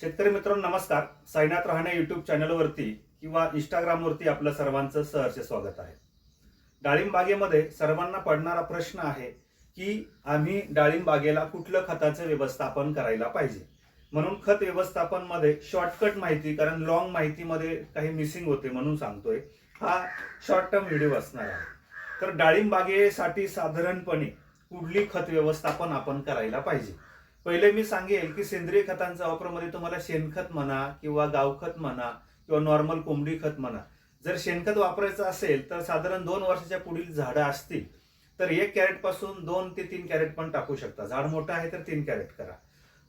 शेतकरी मित्रांनो नमस्कार. साईनाथ रहाणे युट्यूब चॅनलवरती किंवा इंस्टाग्रामवरती आपलं सर्वांचं सहर्ष स्वागत आहे. डाळिंब बागेमध्ये सर्वांना पडणारा प्रश्न आहे की आम्ही डाळिंब बागेला कुठलं खताचं व्यवस्थापन करायला पाहिजे? म्हणून खत व्यवस्थापनमध्ये शॉर्टकट माहिती कारण लॉंग माहितीमध्ये काही मिसिंग होते म्हणून सांगतोय हा शॉर्ट टर्म व्हिडिओ असणार आहे. तर डाळिंब बागेसाठी साधारणपणे कुठली खत व्यवस्थापन आपण करायला पाहिजे? पहिले मी सांगेल की सेंद्रिय खतांचा वापरामध्ये तुम्हाला शेणखत म्हणा किंवा गावखत म्हणा किंवा नॉर्मल कोंबडी खत म्हणा. जर शेणखत वापरायचं असेल तर साधारण दोन वर्षाच्या पुढील झाडं असतील. तर एक कॅरेटपासून दोन ते तीन कॅरेट पण टाकू शकता. झाड मोठं आहे तर तीन कॅरेट करा.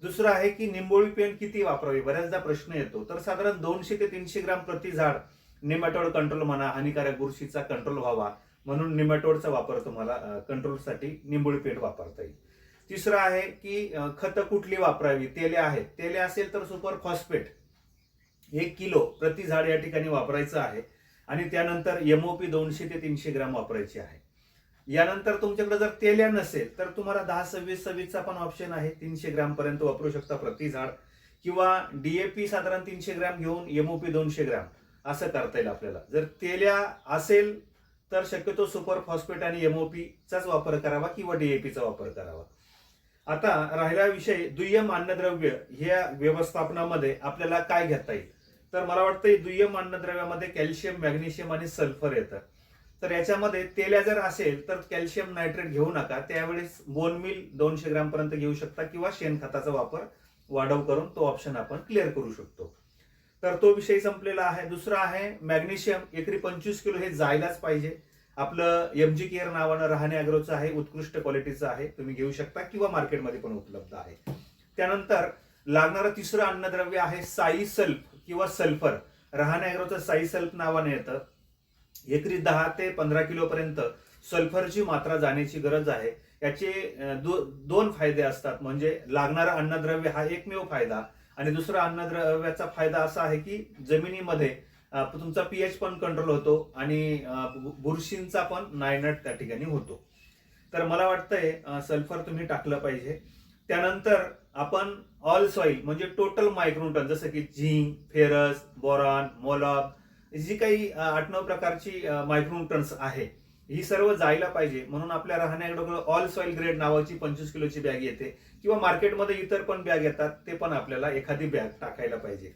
दुसरं आहे की निंबोळी पेंट किती वापरावी? बऱ्याचदा प्रश्न येतो. तर साधारण दोनशे ते तीनशे ग्राम प्रति झाड निमॅटोड कंट्रोल म्हणा हानिकारक बुरशीचा कंट्रोल व्हावा म्हणून निमॅटोडचा वापर तुम्हाला कंट्रोलसाठी निंबोळी पेंट वापरता येईल. तिसरं आहे की खतं कुठली वापरावी? तेले आहेत. तेले असेल तर सुपर फॉस्फेट. एक किलो प्रति झाड या ठिकाणी वापरायचं आहे. आणि त्यानंतर एमओपी दोनशे ते तीनशे ग्राम वापरायची आहे. यानंतर तुमच्याकडे जर तेल्या नसेल तर तुम्हाला दहा सव्वीस सव्वीसचा पण ऑप्शन आहे. तीनशे ग्रॅमपर्यंत वापरू शकता प्रति झाड. किंवा डीएपी साधारण तीनशे ग्रॅम घेऊन एमओपी दोनशे ग्राम. असं करता येईल आपल्याला. जर तेल्या असेल तर शक्यतो सुपर फॉस्फेट आणि एमओपीचाच वापर करावा किंवा डीएपीचा वापर करावा. आता राहिला विषय दुय्यम अन्नद्रव्य ह्या व्यवस्थापनामध्ये आपल्याला काय घेता येईल? तर मला वाटतं दुय्यम अन्नद्रव्यामध्ये कॅल्शियम मॅग्नेशियम आणि सल्फर येतं. तर याच्यामध्ये तेल्या जर असेल तर कॅल्शियम नायट्रेट घेऊ नका. त्यावेळेस बोनमिल दोनशे ग्रामपर्यंत घेऊ शकता किंवा शेणखताचा वापर वाढव करून तो ऑप्शन आपण क्लिअर करू शकतो. तर तो विषय संपलेला आहे. दुसरा आहे मॅग्नेशियम एकरी पंचवीस किलो हे जायलाच पाहिजे. आपलं एम जी केअर नावानं राहणे अॅग्रोचं आहे उत्कृष्ट क्वालिटीचं आहे तुम्ही घेऊ शकता किंवा मार्केटमध्ये पण उपलब्ध आहे. त्यानंतर लागणारं तिसरं अन्नद्रव्य आहे साई सल्फ किंवा सल्फर. राहणे अॅग्रोचं साई सल्फ नावाने येतं. एकरी दहा ते पंधरा किलोपर्यंत सल्फरची मात्रा जाण्याची गरज आहे. याचे दो, दोन फायदे असतात. म्हणजे लागणारा अन्नद्रव्य हा एकमेव फायदा आणि दुसरा अन्नद्रव्याचा फायदा असा आहे की जमिनीमध्ये तुमचा पीएच पण कंट्रोल होतो आणि बुरशींचा पण नायनट त्या ठिकाणी होतो. तर मला वाटतंय सल्फर तुम्ही टाकलं पाहिजे. त्यानंतर आपण ऑल सॉइल म्हणजे टोटल मायक्रोन्यूटन जसं की झिंक फेरस बोरॉन मोलॉब जी काही आठ नऊ प्रकारची मायक्रोन्यूटन्स आहे ही सर्व जायला पाहिजे. म्हणून आपल्या राहण्याकडे ऑल सॉइल ग्रेड नावाची पंचवीस किलोची बॅग येते. किंवा मार्केटमध्ये इतर पण बॅग येतात ते पण आपल्याला एखादी बॅग टाकायला पाहिजे.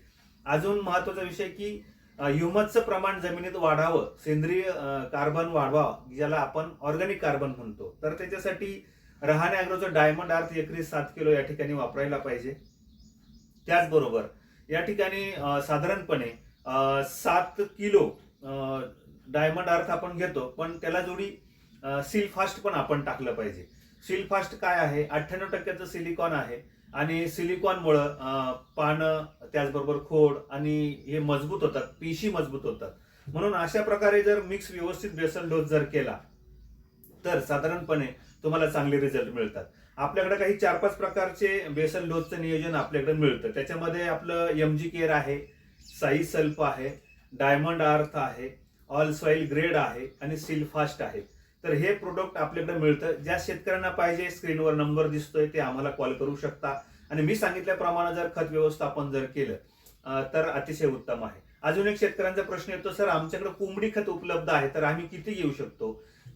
अजून महत्त्वाचा विषय की ह्युमसचं प्रमाण जमिनीत वाढावं सेंद्रिय कार्बन वाढवावं ज्याला आपण ऑर्गॅनिक कार्बन म्हणतो. तर त्याच्यासाठी रहाणे अॅग्रोचं डायमंड आर्थ एकरी सात किलो या ठिकाणी वापरायला पाहिजे. त्याचबरोबर या ठिकाणी साधारणपणे सात किलो डायमंड अर्थ आपण घेतो पण त्याला जोडी सिलफास्ट पण आपण टाकलं पाहिजे. सिलफास्ट काय आहे? अठ्ठ्याण्णव टक्क्याचं सिलिकॉन आहे आणि सिलिकॉनमुळं पानं त्याचबरोबर खोड आणि हे मजबूत होतात पेशी मजबूत होतात. म्हणून अशा प्रकारे जर मिक्स व्यवस्थित बेसन डोस जर केला तर साधारणपणे तुम्हाला चांगले रिझल्ट मिळतात. आपल्याकडे काही चार पाच प्रकारचे बेसन डोसचं नियोजन आपल्याकडे मिळतं. त्याच्यामध्ये आपलं एम जी केअर आहे साई सल्फ आहे डायमंड आर्थ आहे ऑल सॉइल ग्रेड आहे आणि सील फास्ट आहे. तर हे प्रोडक्ट आपल्याकडे मिळतं. ज्या शेतकऱ्यांना पाहिजे स्क्रीनवर नंबर दिसतोय ते आम्हाला कॉल करू शकता. आणि मी सांगितल्याप्रमाणे जर खत व्यवस्थापन जर केलं तर अतिशय उत्तम आहे. अजून एक शेतकऱ्यांचा प्रश्न येतो सर आमच्याकडे कोंबडी खत उपलब्ध आहे तर आम्ही किती घेऊ शकतो?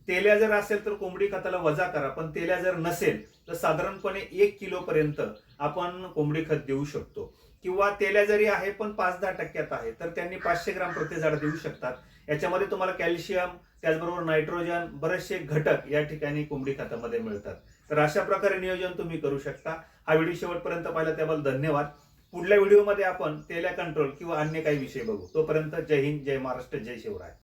तेल्या जर असेल तर कोंबडी खताला वजा करा पण तेल्या जर नसेल तर साधारणपणे एक किलो पर्यंत आपण कोंबडी खत देऊ शकतो. किंवा तेल्या जरी आहे पण पाच दहा टक्क्यात आहे तर त्यांनी पाचशे ग्राम प्रतिझाड देऊ शकतात. याच्यामध्ये तुम्हाला कॅल्शियम त्याचबरोबर नायट्रोजन बरेचसे घटक या ठिकाणी कोंबडी खतामध्ये मिळतात. तर अशा प्रकारे नियोजन तुम्ही करू शकता. हा व्हिडिओ शेवटपर्यंत पाहिला त्याबद्दल धन्यवाद. पुढल्या व्हिडिओमध्ये आपण तेल्या कंट्रोल किंवा अन्य काही विषय बघू. तोपर्यंत जय हिंद जय महाराष्ट्र जय शिवराय.